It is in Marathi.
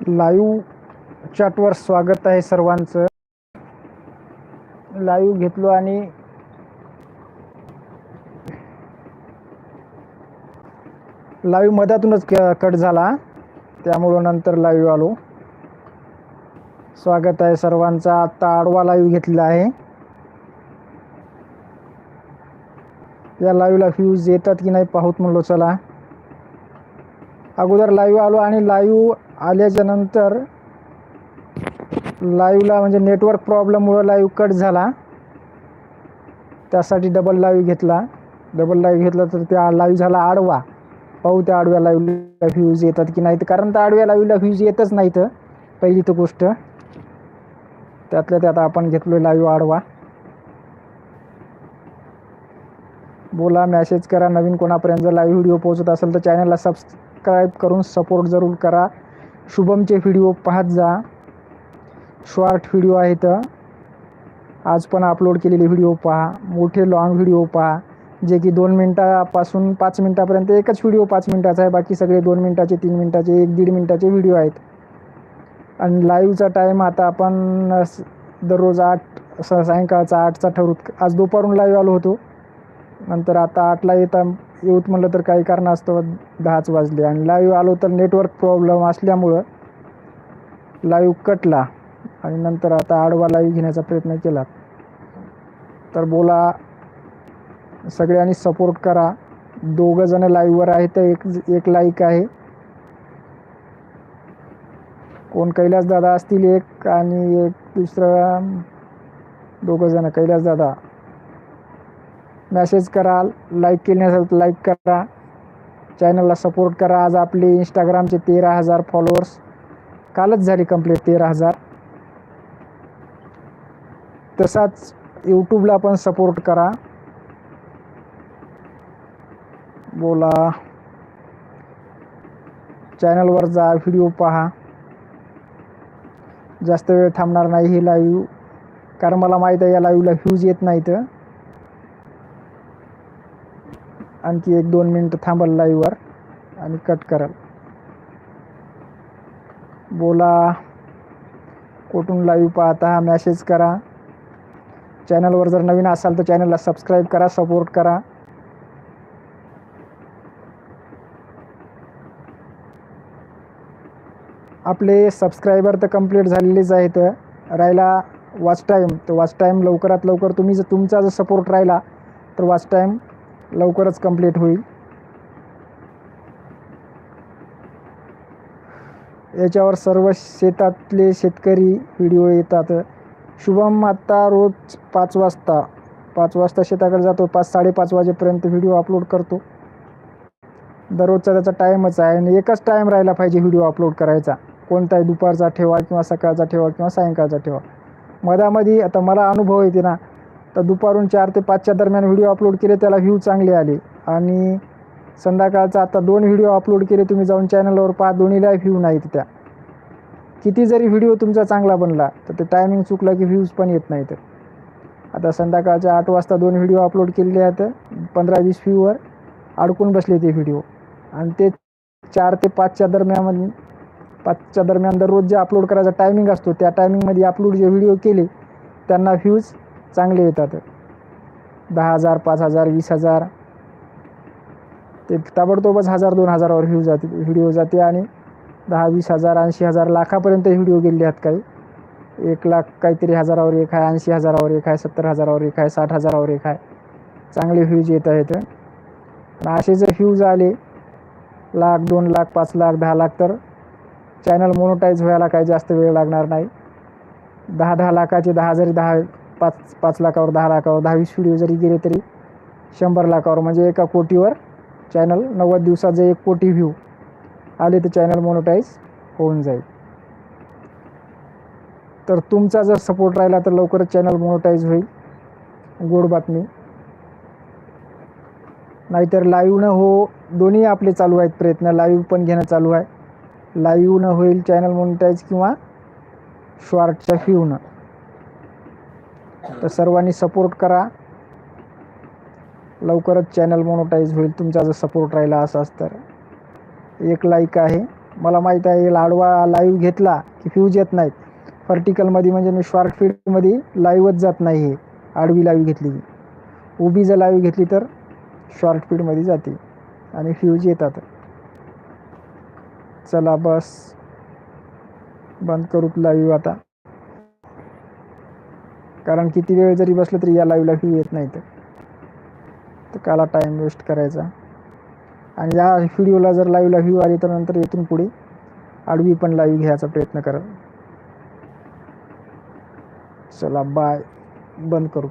लाईव्ह चॅटवर स्वागत आहे सर्वांचं. लाईव्ह घेतलो आणि लाईव्ह मधातूनच कट झाला. त्यामुळं नंतर लाईव्ह आलो. स्वागत आहे सर्वांचा. आत्ता आडवा लाईव्ह घेतलेला आहे. या लाईव्हला फ्यूज येतात की नाही पाहूत म्हणलो चला. अगोदर लाईव्ह आलो आणि लाईव्ह आल्याच्यानंतर लाईव्हला म्हणजे नेटवर्क प्रॉब्लेममुळं लाईव्ह कट झाला. त्यासाठी डबल लाईव्ह घेतला. डबल लाईव्ह घेतला तर त्या लाईव्ह झाला आडवा. पाहू त्या आडव्या लाईव्हला व्ह्यूज येतात की नाही तर कारण त्या आडव्या लाईव्हला व्ह्यूज येतच नाहीत पहिली तर गोष्ट. त्यातल्या त्यात आपण घेतलो लाईव्ह आडवा. बोला मॅसेज करा. नवीन कोणापर्यंत जर लाईव्ह व्हिडिओ पोहोचत असेल तर चॅनलला सबस्क्राईब करून सपोर्ट जरूर करा. शुभमचे व्हिडिओ पाहत जा. शॉर्ट व्हिडिओ आहेत आज पण अपलोड केलेले व्हिडिओ पहा. मोठे लॉंग व्हिडिओ पहा. जे की दोन मिनटापासून पाच मिनटापर्यंत एकच व्हिडिओ पाच मिनटाचा आहे. बाकी सगळे दोन मिनटाचे तीन मिनटाचे एक दीड मिनटाचे व्हिडिओ आहेत. आणि लाईव्हचा टाईम आता आपण दररोज आठ स सायंकाळचा आठचा ठरवत आज दुपारून लाईव्ह आलो होतो. नंतर आता आठला येता येऊत म्हणलं तर काही कारणास्तव दहाच वाजले. आणि लाईव्ह आलो तर नेटवर्क प्रॉब्लेम असल्यामुळं लाईव्ह कटला. आणि नंतर आता आडवा लाईव्ह घेण्याचा प्रयत्न केला. तर बोला सगळ्यांनी सपोर्ट करा. दोघं जण लाईव्हवर आहेत तर एक एक लाईक आहे. कोण कैलास दादा असतील एक आणि एक दुसरं दोघं जण कैलास दादा. मेसेज करा लाईक केली नसेल तर लाईक करा चॅनलला सपोर्ट करा. आज आपले इंस्टाग्रामचे तेरा हजार फॉलोअर्स कालच झाली कंप्लीट तेरा हजार. तसाच यूट्यूबला पण सपोर्ट करा. बोला. चॅनलवर जा व्हिडिओ पहा. जास्त वेळ थांबणार नाही हे लाईव्ह कारण मला माहीत आहे या लाईव्हला व्ह्यूज येत नाहीत. आणखी एक दोन मिनटं थांबाल लाईव्हवर आणि कट कराल. बोला. कुठून लाईव्ह पाहता मॅसेज करा. चॅनलवर जर नवीन असाल तर चॅनलला सबस्क्राईब करा सपोर्ट करा. आपले सबस्क्रायबर तर कंप्लीट झालेलेच आहेत. राहिला वॉच टाईम तर वॉच टाईम लवकरात लवकर तुम्ही जर तुमचा जर सपोर्ट राहिला तर वॉच टाईम लवकरच कंप्लीट होईल. याच्यावर सर्व शेतातले शेतकरी व्हिडिओ येतात. शुभम आत्ता रोज पाच वाजता पाच वाजता शेताकडे जातो पाच साडेपाच वाजेपर्यंत व्हिडिओ अपलोड करतो. दररोजचा त्याचा टाईमच आहे आणि एकच टाईम राहिला पाहिजे व्हिडिओ अपलोड करायचा. कोणताही दुपारचा ठेवा किंवा सकाळचा ठेवा किंवा सायंकाळचा ठेवा. मधामध्ये आता मला अनुभव येते ना तर दुपारून चार ते पाचच्या दरम्यान व्हिडिओ अपलोड केले त्याला व्ह्यू चांगले आले. आणि संध्याकाळचा आता दोन व्हिडिओ अपलोड केले तुम्ही जाऊन चॅनलवर पहा दोन्हीला व्ह्यू नाहीत त्या. किती जरी व्हिडिओ तुमचा चांगला बनला तर ते टायमिंग चुकला की व्ह्यूज पण येत नाहीत. आता संध्याकाळच्या आठ वाजता दोन व्हिडिओ अपलोड केलेले आहेत पंधरा वीस व्ह्यूवर अडकून बसले ते व्हिडिओ आणि ते चार ते पाचच्या दरम्यान पाचच्या दरम्यान दररोज जे अपलोड करायचा टायमिंग असतो त्या टायमिंगमध्ये अपलोड जे व्हिडिओ केले त्यांना व्ह्यूज चांगले येतात. दहा हजार पाच हजार वीस हजार. ते ताबडतोबच हजार दोन हजारावर व्ह्यू जाते व्हिडिओ जाते आणि दहा वीस हजार ऐंशी हजार लाखापर्यंत व्हिडिओ गेले आहेत काही. एक लाख काहीतरी हजारावर एक आहे ऐंशी हजारावर एक आहे सत्तर हजारावर एक आहे साठ हजारावर एक आहे. चांगले व्ह्यूज येत आहेत. असे जर व्ह्यूज आले लाख दोन लाख पाच लाख दहा लाख तर चॅनल मोनोटाईज व्हायला काही जास्त वेळ लागणार नाही. दहा दहा लाखाचे दहा जरी दहा पाच पाच लाखावर दहा लाखावर दहावीस व्हिडिओ जरी गेले तरी शंभर लाखावर म्हणजे एका कोटीवर चॅनल नव्वद दिवसात जे एक कोटी व्ह्यू आले तर चॅनल मोनोटाईज होऊन जाईल. तर तुमचा जर सपोर्ट राहिला तर लवकरच चॅनल मोनोटाईज होईल. गोड बातमी. नाहीतर लाईव्ह न हो दोन्ही आपले चालू आहेत प्रयत्न. लाईव्ह पण घेणं चालू आहे. लाईव्ह न होईल चॅनल मोनिटाईज किंवा शॉर्टच्या व्ह्यूनं तर सर्वांनी सपोर्ट करा. लवकरच चॅनल मोनोटाईज होईल. तुमचा जर सपोर्ट राहिला असाच तर. एक लाईक आहे. मला माहीत आहे लाडवा लाईव्ह घेतला की फ्यूज येत नाहीत. पर्टिकलमध्ये म्हणजे मी शॉर्ट फील्डमध्ये लाईव्हच जात नाही हे आडवी लाईव्ह घेतली. उभी जर लाईव्ह घेतली तर शॉर्ट फील्डमध्ये जाते. आणि फ्यूज येतात. चला बस. बंद करू लाईव्ह आता. कारण किती वेळ जरी बसलं तरी या लाईव्हला व्ह्यू येत नाही तर. काला टाईम वेस्ट करायचा. आणि या व्हिडिओला जर लाईव्हला व्ह्यू आली तर नंतर येथून पुढे आडवी पण लाईव्ह घ्यायचा प्रयत्न करा. चला बाय बंद करू.